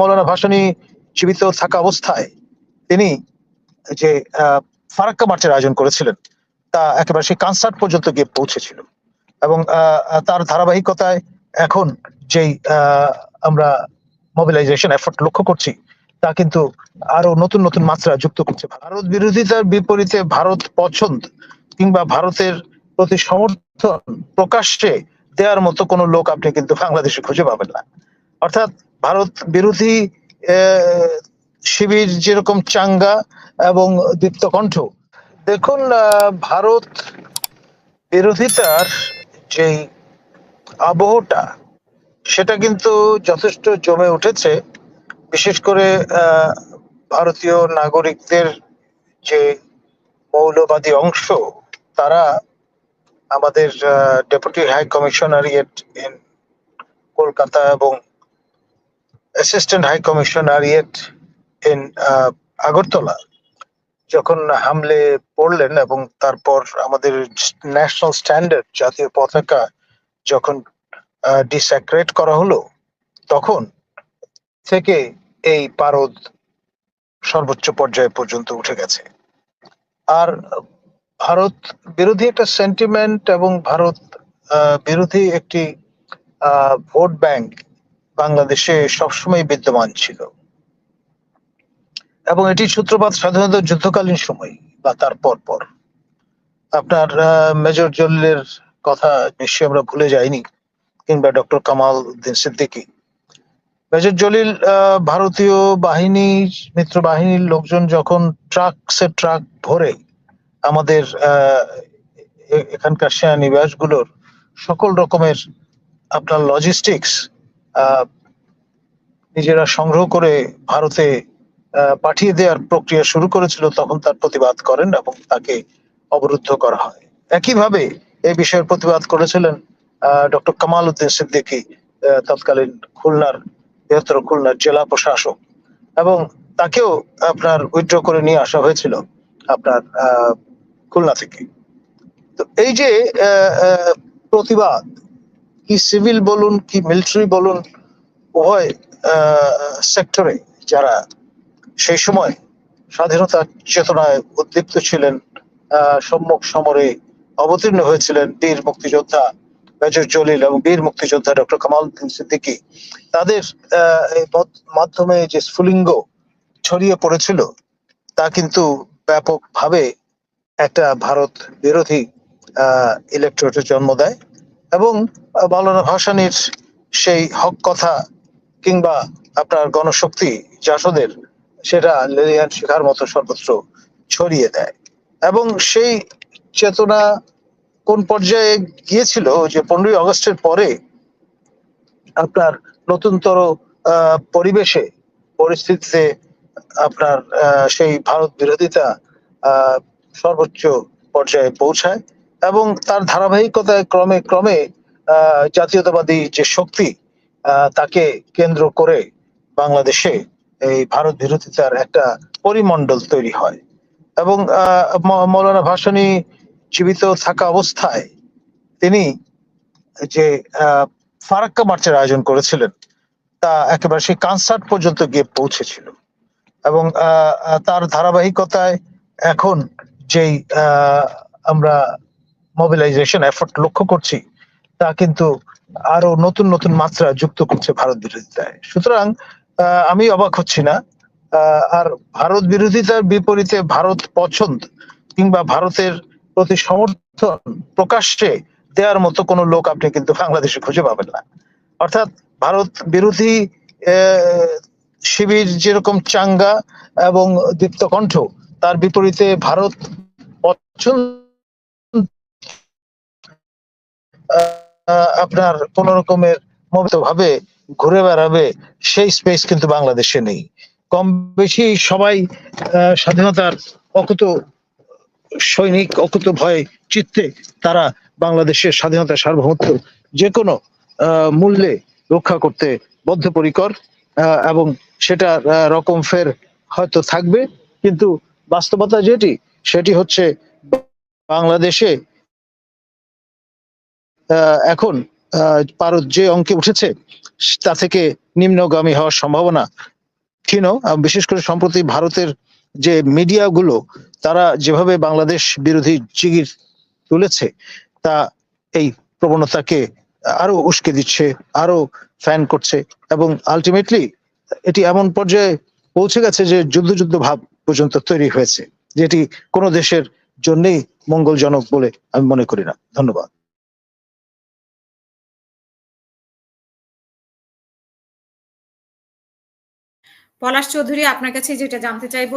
মৌলানা ভাসানী জীবিত থাকা অবস্থায় তিনি যে ফারাক্কা মার্চের আয়োজন করেছিলেন, তা একেবারে সেই কনসার্ট পর্যন্ত গিয়ে পৌঁছেছিল। এবং তার ধারাবাহিকতায় এখন যেই আমরা মোবিলাইজেশন এফোর্ট লক্ষ্য করছি, তা কিন্তু আরও নতুন নতুন মাত্রা যুক্ত করছে। ভারত বিরোধিতার বিপরীতে ভারত পছন্দ কিংবা ভারতের প্রতি সমর্থন প্রকাশ্যে দেওয়ার মতো কোনো লোক আপনি কিন্তু বাংলাদেশে খুঁজে পাবেন না। অর্থাৎ ভারত বিরোধী শিবির যেরকম চাঙ্গা এবং দীপ্ত কণ্ঠ। দেখুন ভারত বিরোধিতার যেই আবহটা, সেটা কিন্তু যথেষ্ট জমে উঠেছে। বিশেষ করে ভারতীয় নাগরিকদের যে মৌলবাদী অংশ, তারা আমাদের deputy high commissionerate in Kolkata এবং assistant high commissionerate in Agartala যখন হামলে পড়লেন এবং তারপর আমাদের ন্যাশনাল স্ট্যান্ডার্ড জাতীয় পতাকা যখন ডিস্যাক্রেট করা হলো তখন থেকে এই পারদ সর্বোচ্চ পর্যায়ে পর্যন্ত উঠে গেছে। আর ভারত বিরোধী একটা সেন্টিমেন্ট এবং ভারত আহ, বিরোধী একটি ভোট ব্যাংক বাংলাদেশে সবসময় বিদ্যমান ছিল। এবং এটি সূত্রপাত সাধারণত যুদ্ধকালীন সময় বা তার পর পর আপনার মেজর জলিলের কথা নিশ্চয়ই আমরা ভুলে যাইনি, কিংবা ডক্টর কামাল উদ্দিন সিদ্দিকী। মেজর জলিল ভারতীয় বাহিনী, মিত্র বাহিনীর লোকজন যখন ট্রাক সে ট্রাক ভরে আমাদের এখানকার সেনানিবাসগুলোর সকল রকমের আপনার লজিস্টিক্স নিজেরা সংগ্রহ করে ভারতে পাঠিয়ে দেওয়ার প্রক্রিয়া শুরু করেছিল, তখন তার প্রতিবাদ করেন এবং তাকে অবরুদ্ধ করা হয়। একইভাবে এই বিষয়ের প্রতিবাদ করেছিলেন ডক্টর কামাল উদ্দিন সিদ্দিকী তৎকালীন খুলনার, বৃহত্তর খুলনার জেলা প্রশাসক এবং তাকেও আপনার উইথড্র করে নিয়ে আসা হয়েছিল আপনার খুলনা থেকে। তো এই যে প্রতিবাদ কি সিভিল বলুন, কি মিলিটারি বলুন, উভয় সেক্টরে যারা সেই সময় স্বাধীনতা চেতনায় উদ্দীপ্ত ছিলেন সম্মুখ সমরে অবতীর্ণ হয়েছিলেন বীর মুক্তিযোদ্ধা মেজর জলিল এবং বীর মুক্তিযোদ্ধা ডক্টর কামাল সিদ্দিকী। তাদের মাধ্যমে যে স্ফুলিঙ্গ ছড়িয়ে পড়েছিল, তা কিন্তু ব্যাপকভাবে একটা ভারত বিরোধী ইলেকট্রেটের জন্ম দেয়। এবং মাওলানা ভাসানির সেই হক কথা কিংবা আপনার গণশক্তি জাসদের, সেটা লেলিয়ান শিখার মতো সর্বত্র ছড়িয়ে দেয়। এবং সেই চেতনা কোন পর্যায়ে গিয়েছিল যে পনেরোই আগস্টের পরে আপনার নতুনতর পরিবেশে পরিস্থিতিতে আপনার সেই ভারত বিরোধিতা সর্বোচ্চ পর্যায়ে পৌঁছায়। এবং তার ধারাবাহিকতায় ক্রমে ক্রমে জাতীয়তাবাদী যে শক্তি তাকে কেন্দ্র করে বাংলাদেশে এই ভারত বিরোধিতার একটা পরিমণ্ডল তৈরি হয়। এবং মৌলানা ভাসানী জীবিত থাকা অবস্থায় তিনি যে ফারাক্কা মার্চের আয়োজন করেছিলেন, তা একেবারে সেই কনসার্ট পর্যন্ত গিয়ে পৌঁছেছিল। এবং তার ধারাবাহিকতায় এখন যেই আমরা মোবিলাইজেশন এফোর্ট লক্ষ্য করছি, তা কিন্তু আরও নতুন নতুন মাত্রা যুক্ত করছে ভারত বিরোধিতায়। সুতরাং আমি অবাক হচ্ছি না। আর ভারত বিরোধিতার বিপরীতে ভারত পছন্দ কিংবা ভারতের প্রতি সমর্থন প্রকাশ্যে দেওয়ার মতো কোনো লোক আপনি কিন্তু বাংলাদেশে খুঁজে পাবেন না। অর্থাৎ ভারত বিরোধী শিবির যেরকম চাঙ্গা এবং দীপ্ত কণ্ঠ তার বিপরীতে ভারত পছন্দ আপনার কোন রকমের ভাবে ঘুরে বেড়াবে, সেই স্পেস কিন্তু বাংলাদেশে নেই। কম বেশি সবাই স্বাধীনতার অকুত সৈনিক, অকুত ভয় চিত্তে তারা বাংলাদেশের স্বাধীনতা সার্বভৌমত্ব যে কোনো মূল্যে রক্ষা করতে বদ্ধপরিকর এবং সেটা রকম ফের হয়তো থাকবে। কিন্তু বাস্তবতা যেটি, সেটি হচ্ছে বাংলাদেশে এখন ভারত যে অঙ্কে উঠেছে, তা থেকে নিম্নগামী হওয়ার সম্ভাবনা ক্ষীণ। বিশেষ করে সম্প্রতি ভারতের যে মিডিয়াগুলো, তারা যেভাবে বাংলাদেশ বিরোধী জিগির তুলেছে, তা এই প্রবণতাকে আরও উস্কে দিচ্ছে, আরও ফ্যান করছে এবং আলটিমেটলি এটি এমন পর্যায়ে পৌঁছে গেছে যে যুদ্ধ যুদ্ধ ভাব পর্যন্ত তৈরি হয়েছে, যেটি কোনো দেশের জন্যই মঙ্গলজনক বলে আমি মনে করি না। ধন্যবাদ। পলাশ চৌধুরী আপনার কাছে যেটা জানতে চাইব